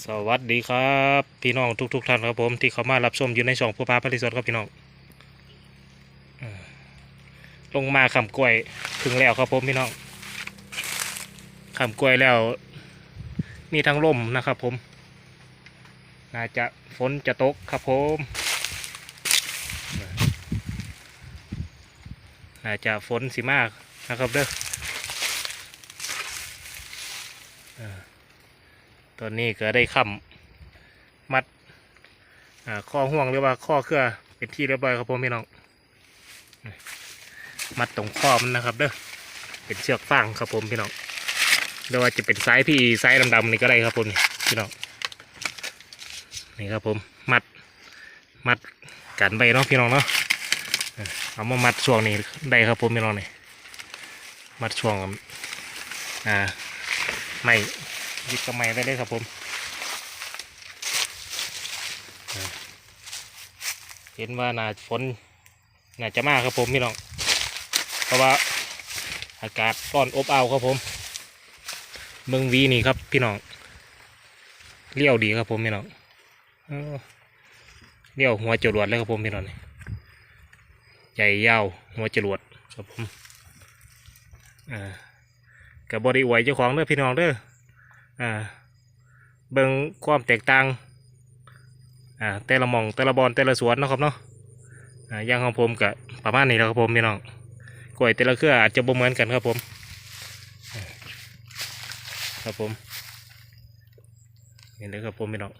สวัสดีครับ พี่น้องทุกๆท่านครับผมที่เข้ามารับชมอยู่ในช่องผู้พาผลิตสดครับพี่น้องลงมาขำกล้วยถึงแล้วครับผมพี่น้องขำกล้วยแล้ว มีทั้งลมนะครับผม น่าจะฝนจะตกครับผมน่าจะฝนสิมากนะครับเด้อ ตอนนี้ก็ได้ค้ำมัดข้อห่วงหรือว่าข้อเครือเป็นที่เรียบร้อยครับผมพี่น้อง มัดตรงข้อมันนะครับเด้อเป็นเชือกฟางครับผมพี่น้องหรือว่าจะเป็นไซส์พี่ไซส์ดำๆนี่ก็ได้ครับผมพี่น้องนี่ครับผมมัดมัดกันไปเนาะพี่น้องเนาะเอามามัดช่วงนี้ได้ครับผมพี่น้องนี่มัดช่วงอ่าไม่ ยิบกระไม้ได้เลยครับผมเห็นว่าน่าฝนน่าจะมากครับผมพี่น้อง เพราะว่าอากาศร้อนอบอ้าวครับผมเมืองวีนี่ครับพี่น้องเลี้ยวดีครับผมพี่น้องเลี้ยวหัวจรวดเลยครับผมพี่น้องใหญ่ยาวหัวจรวดครับผมอ่ากับบริไวเจ้าของเด้อพี่น้องเด้อ อ่าเบิ่งความแตกต่างอ่าแต่ละมองแต่ละบอนแต่ละสวนนะครับเนาะอ่าอย่างของผมกับประมาณนี้แล้วครับผมพี่น้องกล้วยแต่ละเครืออาจจะบ่เหมือนกันครับผมครับผมนี่เลยครับผมพี่น้อง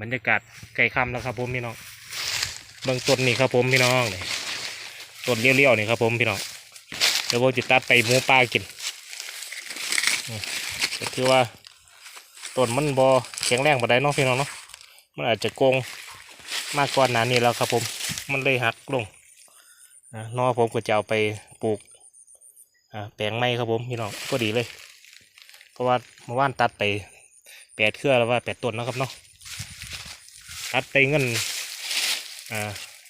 บรรยากาศใกล้ค่ำแล้วครับผมพี่น้องเบื้องต้นนี่ครับผมพี่น้องต้นเลี้ยวๆนี่ครับผมพี่น้องเดี๋ยวผมจะตัดไปหมูปลากิน ก็คือว่าต้นมันบอแข็งแรงปานใดเนาะพี่น้องเนาะมันอาจจะโกงมากกว่านั้นนี่แล้วครับผม มันเลยหักลงนอผมก็จะเอาไปปลูกแปลงไม้ครับผมพี่น้องก็ดีเลย เพราะว่าเมื่อวานตัดไปแปดเครือแล้วว่าแปดต้นนะครับเนาะตัดไปเงิน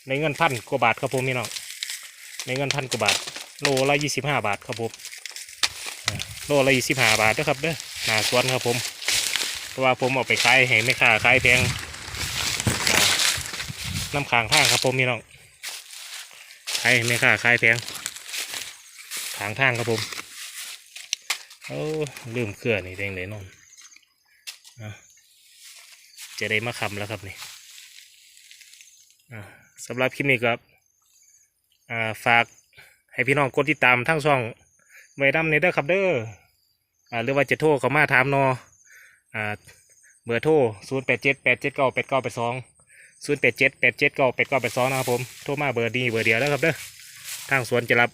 ในเงินพันกว่าบาทครับผมพี่น้องในเงินพันกว่าบาทโลละยี่สิบห้าบาทครับผม โลละยี่สิบห้าบาทนะครับเด้อหนาสวนครับผม เพราะว่าผมเอาไปขายให้ไม่ค่าขายแพงน้ำค้างทางครับผมพี่น้องขายให้ไม่ค่าขายแพงขางทางครับผมโอ้ลืมเครื่องนี่เองเลยนอนอะจะได้มาคำแล้วครับนี่สำหรับคลิปนี้ครับอ่าฝากให้พี่น้องกดติดตามทั้งช่อง ไว้ดำในเด้อครับเด้ออ่าหรือว่าจะโทรเขามาถามนออ่าเบอร์โทรศูนย์แปดเจ็ดแปดเจ็ดเก้าแปดเก้าแปดสองศูนย์แปดเจ็ดแปดเจ็ดเก้าแปดเก้าแปดสองนะครับผมโทรมาเบอร์นี้เบอร์เดียวแล้วครับเด้อทางสวนจะรับ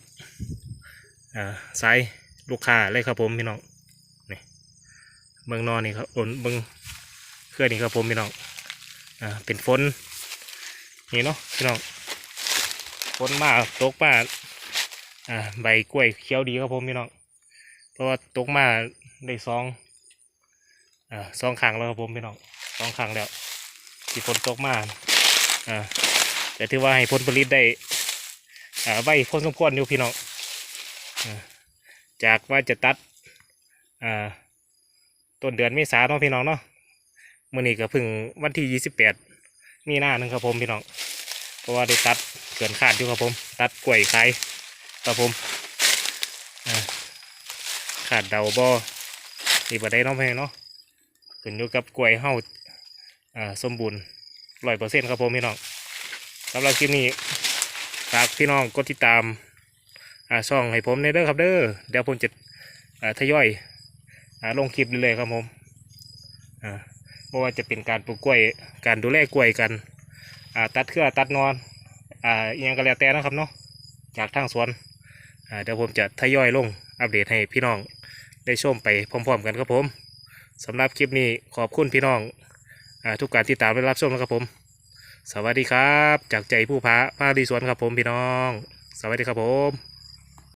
อ่าสายลูกค้าเลยครับผมพี่น้องนี่เมืองนอนนี่ครับโอนเมืองเครื่องนี่ครับผมพี่น้องอ่าเป็นฝนนี่เนาะพี่น้องฝนมาตกมา อ่าใบกล้วยเขียวดีครับผมพี่น้องเพราะว่าตกมาได้สองอ่าสองครั้งแล้วครับผมพี่น้องสองครั้งแล้วที่ฝนตกมาอ่าแต่ถือว่าให้ผลผลิตได้อ่าใบพอสมควรอยู่พี่น้องอ่าจากว่าจะตัดอ่าต้นเดือนเมษาเนาะพี่น้องเนาะเมื่อนี้ก็เพึ่งวันที่ยี่สิบแปดมีหน้าหนึ่งครับผมพี่น้อง เพราะว่าได้ตัดเกินขาดอยู่ครับผม ตัดกล้วยขาย ครับผมขาดเดาบ่ดีบ่ได้น้องเพงเนาะขึ้นอยู่กับกล้วยเฮาอ่าสมบูรณ์ร้อยเปอร์เซ็นต์ครับผมพี่น้องสำหรับคลิปนี้ฝากพี่น้องกดติดตามช่องให้ผมในเด้อครับเด้อเดี๋ยวผมจะทยอยอลงคลิปเลยครับผมอ่าไม่ว่าจะเป็นการปลูกกล้วยการดูแลกล้วยกันตัดเครือตัดนอนอ่าอหยังก็แล้วแต่นะครับเนาะจากทางสวน เดี๋ยวผมจะทยอยลงอัปเดตให้พี่น้องได้ชมไปพร้อม ๆ กันครับผมสำหรับคลิปนี้ขอบคุณพี่น้องอทุกการติดตามและรับชมนะครับผม สวัสดีครับ จากใจผู้พระพาดีสวนครับผมพี่น้อง สวัสดีครับผม